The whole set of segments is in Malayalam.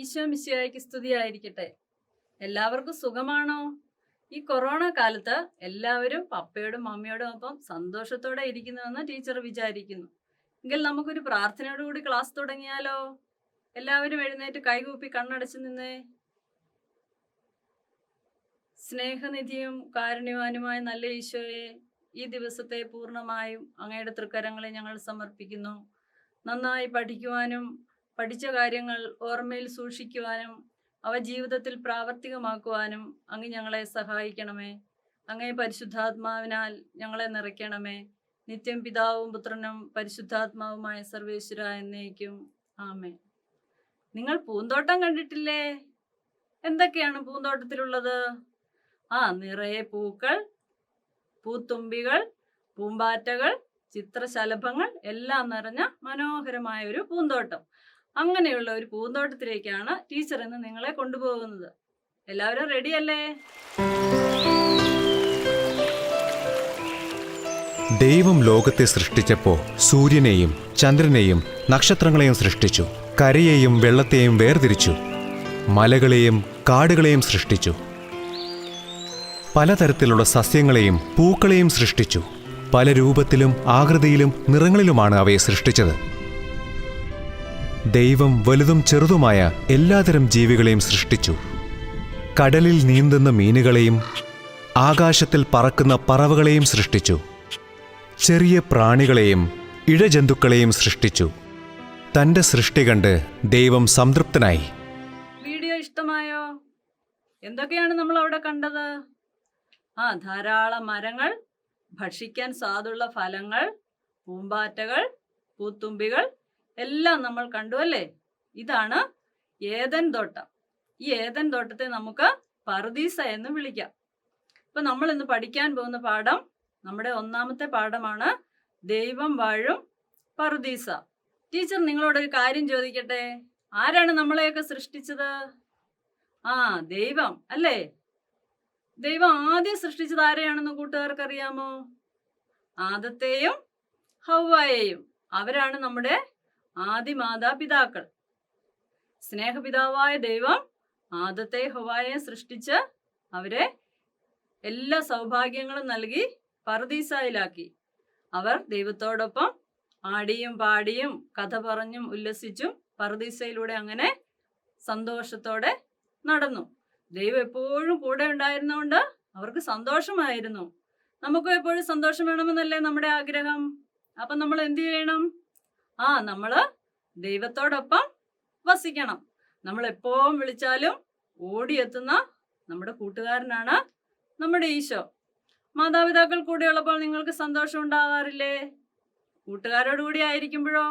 ഈശോ മിശിയായിക്ക് സ്തുതിയായിരിക്കട്ടെ. എല്ലാവർക്കും സുഖമാണോ? ഈ കൊറോണ കാലത്ത് എല്ലാവരും പപ്പയോടും മമ്മിയോടും ഒപ്പം സന്തോഷത്തോടെ ഇരിക്കുന്നുവെന്ന് ടീച്ചർ വിചാരിക്കുന്നു. എങ്കിൽ നമുക്കൊരു പ്രാർത്ഥനയോടുകൂടി ക്ലാസ് തുടങ്ങിയാലോ? എല്ലാവരും എഴുന്നേറ്റ് കൈകൂപ്പി കണ്ണടച്ചു നിന്നേ. സ്നേഹനിധിയും കാരുണ്യവാനുമായ നല്ല ഈശോയെ ഈ ദിവസത്തെ പൂർണമായും അങ്ങയുടെ തൃക്കരങ്ങളെ ഞങ്ങൾ സമർപ്പിക്കുന്നു. നന്നായി പഠിക്കുവാനും പഠിച്ച കാര്യങ്ങൾ ഓർമ്മയിൽ സൂക്ഷിക്കുവാനും അവ ജീവിതത്തിൽ പ്രാവർത്തികമാക്കുവാനും അങ്ങ് ഞങ്ങളെ സഹായിക്കണമേ. അങ്ങേ പരിശുദ്ധാത്മാവിനാൽ ഞങ്ങളെ നിറയ്ക്കണമേ. നിത്യം പിതാവും പുത്രനും പരിശുദ്ധാത്മാവുമായ സർവേശ്വര എന്നേക്കും. ആമേ നിങ്ങൾ പൂന്തോട്ടം കണ്ടിട്ടില്ലേ? എന്തൊക്കെയാണ് പൂന്തോട്ടത്തിലുള്ളത്? ആ നിറയെ പൂക്കൾ പൂത്തുമ്പികൾ പൂമ്പാറ്റകൾ ചിത്രശലഭങ്ങൾ എല്ലാം നിറഞ്ഞ മനോഹരമായ ഒരു പൂന്തോട്ടം. അങ്ങനെയുള്ള ഒരു പൂന്തോട്ടത്തിലേക്കാണ് ടീച്ചർ ഇന്ന് നിങ്ങളെ കൊണ്ടുപോകുന്നത്. എല്ലാവരും റെഡിയല്ലേ ദൈവം ലോകത്തെ സൃഷ്ടിച്ചപ്പോൾ സൂര്യനെയും ചന്ദ്രനെയും നക്ഷത്രങ്ങളെയും സൃഷ്ടിച്ചു. കരയെയും വെള്ളത്തെയും വേർതിരിച്ചു. മലകളെയും കാടുകളെയും സൃഷ്ടിച്ചു. പലതരത്തിലുള്ള സസ്യങ്ങളെയും പൂക്കളെയും സൃഷ്ടിച്ചു. പല രൂപത്തിലും ആകൃതിയിലും നിറങ്ങളിലുമാണ് അവയെ സൃഷ്ടിച്ചത്. ദൈവം വലുതും ചെറുതുമായ എല്ലാതരം ജീവികളെയും സൃഷ്ടിച്ചു. കടലിൽ നീന്തുന്ന മീനുകളെയും ആകാശത്തിൽ പറക്കുന്ന പറവകളെയും സൃഷ്ടിച്ചു. ചെറിയ പ്രാണികളെയും ഇഴജന്തുക്കളെയും സൃഷ്ടിച്ചു. തന്റെ സൃഷ്ടി കണ്ട് ദൈവം സംതൃപ്തനായി. വീഡിയോ ഇഷ്ടമായോ? എന്തൊക്കെയാണ് നമ്മൾ അവിടെ കണ്ടത്? ആ ധാരാളം മരങ്ങൾ ഭക്ഷിക്കാൻ സ്വാദുള്ള ഫലങ്ങൾ പൂമ്പാറ്റകൾ പൂത്തുമ്പികൾ എല്ലാം നമ്മൾ കണ്ടു അല്ലേ? ഇതാണ് ഏതൻ തോട്ടം. ഈ ഏതൻ തോട്ടത്തെ നമുക്ക് പർദീസ എന്ന് വിളിക്കാം. ഇപ്പൊ നമ്മൾ ഇന്ന് പഠിക്കാൻ പോകുന്ന പാഠം നമ്മുടെ ഒന്നാമത്തെ പാഠമാണ് ദൈവം വാഴും പർദീസ. ടീച്ചർ നിങ്ങളോട് ഒരു കാര്യം ചോദിക്കട്ടെ? ആരാണ് നമ്മളെയൊക്കെ സൃഷ്ടിച്ചത്? ആ ദൈവം അല്ലേ? ദൈവം ആദ്യം സൃഷ്ടിച്ചത് ആരെയാണെന്ന് കൂട്ടുകാർക്ക് അറിയാമോ ആദത്തെയും ഹൗവായെയും അവരാണ് നമ്മുടെ ആദി മാതാപിതാക്കൾ. സ്നേഹപിതാവായ ദൈവം ആദത്തെ ഹവായെ സൃഷ്ടിച്ച് അവരെ എല്ലാ സൗഭാഗ്യങ്ങളും നൽകി പർദീസായിലാക്കി. അവർ ദൈവത്തോടൊപ്പം ആടിയും പാടിയും കഥ പറഞ്ഞും ഉല്ലസിച്ചും പർദീസയിലൂടെ അങ്ങനെ സന്തോഷത്തോടെ നടന്നു. ദൈവം എപ്പോഴും കൂടെ ഉണ്ടായിരുന്നുകൊണ്ട് അവർക്ക് സന്തോഷമായിരുന്നു. നമുക്കും എപ്പോഴും സന്തോഷം വേണമെന്നല്ലേ നമ്മുടെ ആഗ്രഹം? അപ്പം നമ്മൾ എന്തു ചെയ്യണം? ആ നമ്മൾ ദൈവത്തോടൊപ്പം വസിക്കണം. നമ്മൾ എപ്പോഴും വിളിച്ചാലും ഓടിയെത്തുന്ന നമ്മുടെ കൂട്ടുകാരനാണ് നമ്മുടെ ഈശോ. മാതാപിതാക്കൾ കൂടെയുള്ളപ്പോൾ നിങ്ങൾക്ക് സന്തോഷം ഉണ്ടാകാറില്ലേ കൂട്ടുകാരോട് കൂടി ആയിരിക്കുമ്പോഴോ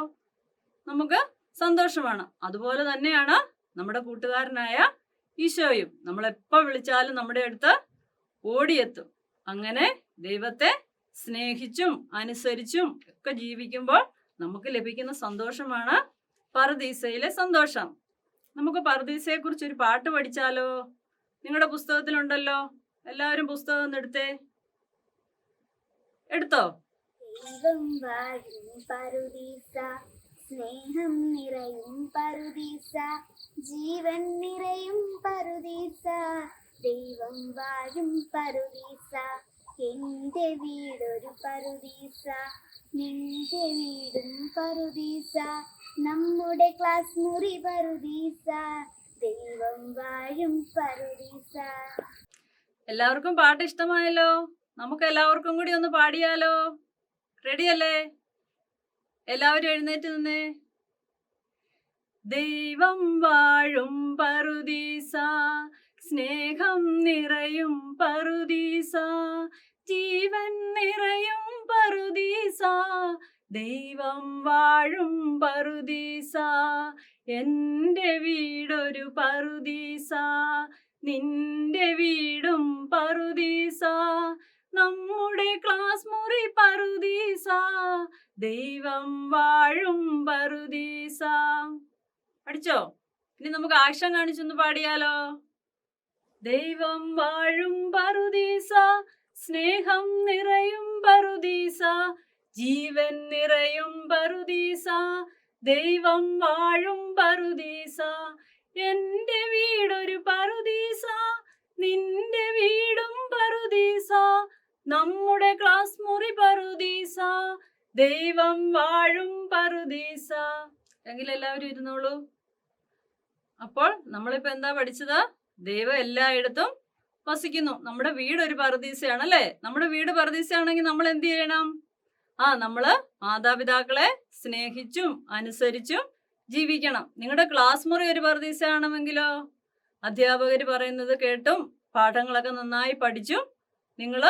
നമുക്ക് സന്തോഷമാണ്. അതുപോലെ തന്നെയാണ് നമ്മുടെ കൂട്ടുകാരനായ ഈശോയും. നമ്മൾ എപ്പോൾ വിളിച്ചാലും നമ്മുടെ അടുത്ത് ഓടിയെത്തും. അങ്ങനെ ദൈവത്തെ സ്നേഹിച്ചും അനുസരിച്ചും ഒക്കെ ജീവിക്കുമ്പോൾ നമുക്ക് ലഭിക്കുന്ന സന്തോഷമാണ് പർദീസയിലെ സന്തോഷം. നമുക്ക് പർദീസയെ കുറിച്ച് ഒരു പാട്ട് പഠിച്ചാലോ? നിങ്ങളുടെ പുസ്തകത്തിലുണ്ടല്ലോ. എല്ലാവരും പുസ്തകം ഒന്ന് എടുത്തേ. എടുത്തോ? സ്നേഹം നിറയും പരുദീസ ജീവൻ നിറയും പരുദീസ ദൈവം വാഴും പറുദീസ എന്റെ വീടൊരു പറുദീസ നിന്റെ വീടും പറുദീസ നമ്മുടെ ക്ലാസ് മുറി പറുദീസ ദൈവം വാഴും പറുദീസ എല്ലാവർക്കും പാട്ട് ഇഷ്ടമായല്ലോ? നമുക്ക് എല്ലാവർക്കും കൂടി ഒന്ന് പാടിയാലോ? റെഡിയല്ലേ എല്ലാവരും എഴുന്നേറ്റ് നിന്നേ. ദൈവം വാഴും പറുദീസ സ്നേഹം നിറയും പറുദീസ ജീവൻ നിറയും പറുദീസ ദൈവം വാഴും പറുദീസ. എന്റെ വീടൊരു പറുദീസ നിന്റെ വീടും പറുദീസ. നമ്മുടെ ക്ലാസ് മുറി പറുദീസ ദൈവം വാഴും പറുദീസ. പഠിച്ചോ? ഇനി നമുക്ക് ആക്ഷൻ കാണിച്ചൊന്ന് പാടിയാലോ? ദൈവം വാഴും പറുദീസ സ്നേഹം നിറയും പറുദീസ ജീവൻ നിറയും പറുദീസ ദൈവം വാഴും പറുദീസ. എന്റെ വീടൊരു പറുദീസ നിന്റെ വീടും പറുദീസ നമ്മുടെ ക്ലാസ് മുറി പറുദീസ ദൈവം വാഴും പറുദീസ. എങ്കിൽ എല്ലാവരും ഇരുന്നോളൂ. അപ്പോൾ നമ്മളിപ്പോ എന്താ പഠിച്ചത്? ദൈവം എല്ലായിടത്തും വസിക്കുന്നു. നമ്മുടെ വീട് ഒരു പറദീസയാണ് അല്ലേ? നമ്മുടെ വീട് പറദീസയാണെങ്കിൽ നമ്മൾ എന്ത് ചെയ്യണം? ആ നമ്മൾ മാതാപിതാക്കളെ സ്നേഹിച്ചും അനുസരിച്ചും ജീവിക്കണം. നിങ്ങളുടെ ക്ലാസ് മുറി ഒരു പറദീസയാണെങ്കിലോ അധ്യാപകർ പറയുന്നത് കേട്ടും പാഠങ്ങളൊക്കെ നന്നായി പഠിച്ചും നിങ്ങൾ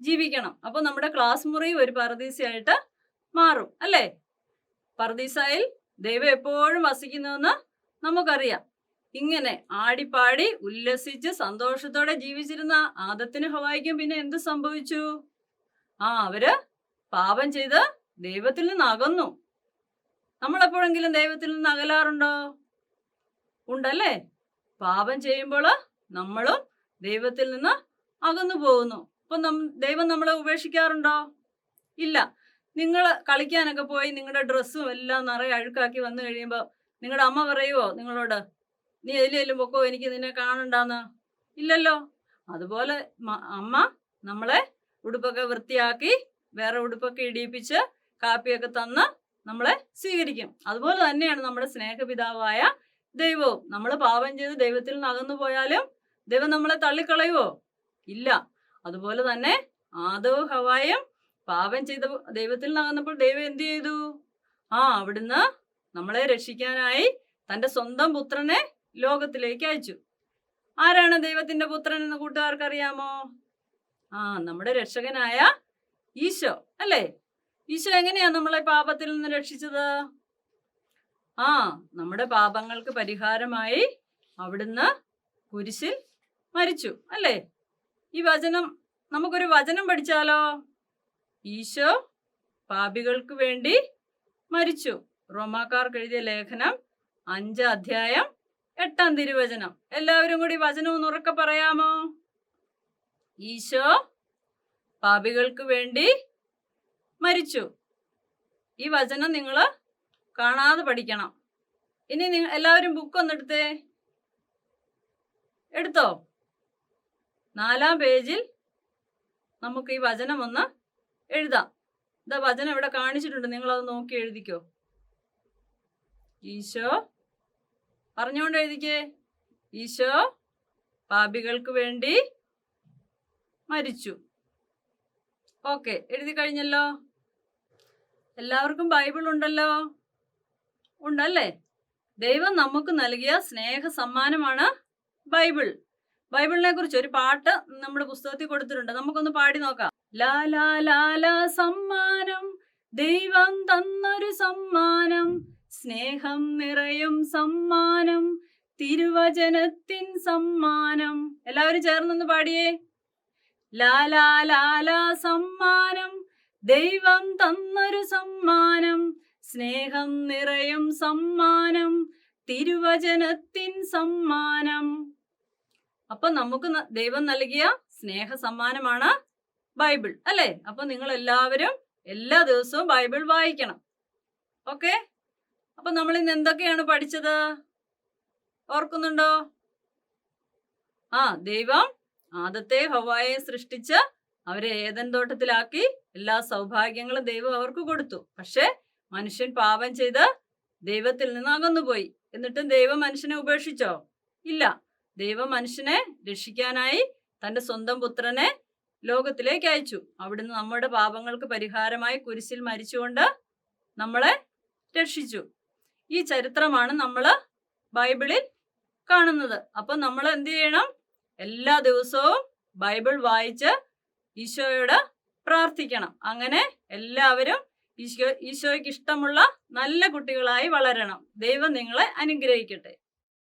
ജീവിക്കണം. അപ്പോൾ നമ്മുടെ ക്ലാസ് മുറി ഒരു പറദീസയായിട്ട് മാറും അല്ലേ? പറദീസയിൽ ദൈവം എപ്പോഴും വസിക്കുന്നുവെന്ന് നമുക്കറിയാം. ഇങ്ങനെ ആടിപ്പാടി ഉല്ലസിച്ച് സന്തോഷത്തോടെ ജീവിച്ചിരുന്ന ആദത്തിന് ഹവായിക്കും പിന്നെ എന്ത് സംഭവിച്ചു? ആ അവർ പാപം ചെയ്ത് ദൈവത്തിൽ നിന്ന് അകന്നു. നമ്മളെപ്പോഴെങ്കിലും ദൈവത്തിൽ നിന്ന് അകലാറുണ്ടോ? ഉണ്ടല്ലേ? പാപം ചെയ്യുമ്പോൾ നമ്മളും ദൈവത്തിൽ നിന്ന് അകന്നു പോകുന്നു. അപ്പൊ ദൈവം നമ്മളെ ഉപേക്ഷിക്കാറുണ്ടോ? ഇല്ല. നിങ്ങൾ കളിക്കാനൊക്കെ പോയി നിങ്ങളുടെ ഡ്രസ്സും എല്ലാം നിറയെ അഴുക്കാക്കി വന്നു കഴിയുമ്പോൾ നിങ്ങളുടെ അമ്മ പറയുവോ നിങ്ങളോട് നീ എതിലേലും പൊക്കോ എനിക്ക് നിന്നെ കാണണ്ടാന്ന്. ഇല്ലല്ലോ. അതുപോലെ അമ്മ നമ്മളെ ഉടുപ്പൊക്കെ വൃത്തിയാക്കി വേറെ ഉടുപ്പൊക്കെ ഇടിയിപ്പിച്ച് കാപ്പിയൊക്കെ തന്ന് നമ്മളെ സ്വീകരിക്കും. അതുപോലെ തന്നെയാണ് നമ്മുടെ സ്നേഹപിതാവായ ദൈവവും. നമ്മൾ പാപം ചെയ്ത് ദൈവത്തിൽ നിന്ന് അകന്നു പോയാലും ദൈവം നമ്മളെ തള്ളിക്കളയുവോ? ഇല്ല. അതുപോലെ തന്നെ ആദവ് ഹവായും പാപം ചെയ്ത ദൈവത്തിൽ നിന്ന് അകന്നപ്പോൾ ദൈവം എന്ത് ചെയ്തു? ആ അവിടുന്ന് നമ്മളെ രക്ഷിക്കാനായി തന്റെ സ്വന്തം പുത്രനെ ലോകത്തിലേക്ക് അയച്ചു. ആരാണ് ദൈവത്തിന്റെ പുത്രൻ എന്ന് കൂട്ടുകാർക്ക് അറിയാമോ ആ നമ്മുടെ രക്ഷകനായ ഈശോ അല്ലേ? ഈശോ എങ്ങനെയാ നമ്മളെ പാപത്തിൽ നിന്ന് രക്ഷിച്ചത്? ആ നമ്മുടെ പാപങ്ങൾക്ക് പരിഹാരമായി അവിടുന്ന് കുരിശിൽ മരിച്ചു അല്ലേ? ഈ വചനം നമുക്കൊരു വചനം പഠിച്ചാലോ? ഈശോ പാപികൾക്ക് വേണ്ടി മരിച്ചു. റോമാക്കാർക്ക് എഴുതിയ ലേഖനം അഞ്ച് അധ്യായം എട്ടാം തിരുവചനം. എല്ലാവരും കൂടി വചനം ഒന്ന് ഉറക്കെ പറയാമോ? ഈശോ പാപികൾക്ക് വേണ്ടി മരിച്ചു. ഈ വചനം നിങ്ങൾ കാണാതെ പഠിക്കണം. ഇനി നിങ്ങൾ എല്ലാവരും ബുക്ക് ഒന്ന് എടുത്തേ. നാലാം പേജിൽ നമുക്ക് ഈ വചനം ഒന്ന് എഴുതാം. ഇതാ വചനം ഇവിടെ കാണിച്ചിട്ടുണ്ട്. നിങ്ങൾ നോക്കി എഴുതിക്കോ? ഈശോ പറഞ്ഞുകൊണ്ട് എഴുതിക്കേ. ഈശോ പാപികൾക്ക് വേണ്ടി മരിച്ചു. ഓക്കെ എഴുതി കഴിഞ്ഞല്ലോ? എല്ലാവർക്കും ബൈബിൾ ഉണ്ടല്ലോ? ഉണ്ടല്ലേ? ദൈവം നമുക്ക് നൽകിയ സ്നേഹ സമ്മാനമാണ് ബൈബിൾ. ബൈബിളിനെ കുറിച്ച് ഒരു പാട്ട് നമ്മുടെ പുസ്തകത്തിൽ കൊടുത്തിട്ടുണ്ട്. നമുക്കൊന്ന് പാടി നോക്കാം. ലാലാ ലാലാ സമ്മാനം. ദൈവം തന്നൊരു സമ്മാനം. സ്നേഹം നിറയും സമ്മാനം തിരുവചനത്തിൻ സമ്മാനം. എല്ലാവരും ചേർന്നൊന്ന് പാടിയേ. ലാലാ ലാലാ സമ്മാനം ദൈവം തന്നൊരു സമ്മാനം സ്നേഹം നിറയും സമ്മാനം തിരുവചനത്തിൻ സമ്മാനം. അപ്പൊ നമുക്ക് ദൈവം നൽകിയ സ്നേഹ സമ്മാനമാണ് ബൈബിൾ അല്ലേ? അപ്പൊ നിങ്ങൾ എല്ലാവരും എല്ലാ ദിവസവും ബൈബിൾ വായിക്കണം. ഓക്കെ? അപ്പൊ നമ്മൾ ഇന്ന് എന്തൊക്കെയാണ് പഠിച്ചത്? ഓർക്കുന്നുണ്ടോ? ആ ദൈവം ആദത്തെ ഹവായെ സൃഷ്ടിച്ച് അവരെ ഏതൻ തോട്ടത്തിലാക്കി എല്ലാ സൗഭാഗ്യങ്ങളും ദൈവം അവർക്ക് കൊടുത്തു. പക്ഷെ മനുഷ്യൻ പാപം ചെയ്ത് ദൈവത്തിൽ നിന്ന് അകന്നുപോയി. എന്നിട്ടും ദൈവം മനുഷ്യനെ ഉപേക്ഷിച്ചോ? ഇല്ല. ദൈവം മനുഷ്യനെ രക്ഷിക്കാനായി തന്റെ സ്വന്തം പുത്രനെ ലോകത്തിലേക്ക് അയച്ചു. അവിടുന്ന് നമ്മുടെ പാപങ്ങൾക്ക് പരിഹാരമായി കുരിശിൽ മരിച്ചുകൊണ്ട് നമ്മളെ രക്ഷിച്ചു. ഈ ചരിത്രമാണ് നമ്മൾ ബൈബിളിൽ കാണുന്നത്. അപ്പൊ നമ്മൾ എന്ത് ചെയ്യണം? എല്ലാ ദിവസവും ബൈബിൾ വായിച്ച് ഈശോയോട് പ്രാർത്ഥിക്കണം. അങ്ങനെ എല്ലാവരും ഈശോ ഈശോയ്ക്ക് ഇഷ്ടമുള്ള നല്ല കുട്ടികളായി വളരണം. ദൈവം നിങ്ങളെ അനുഗ്രഹിക്കട്ടെ.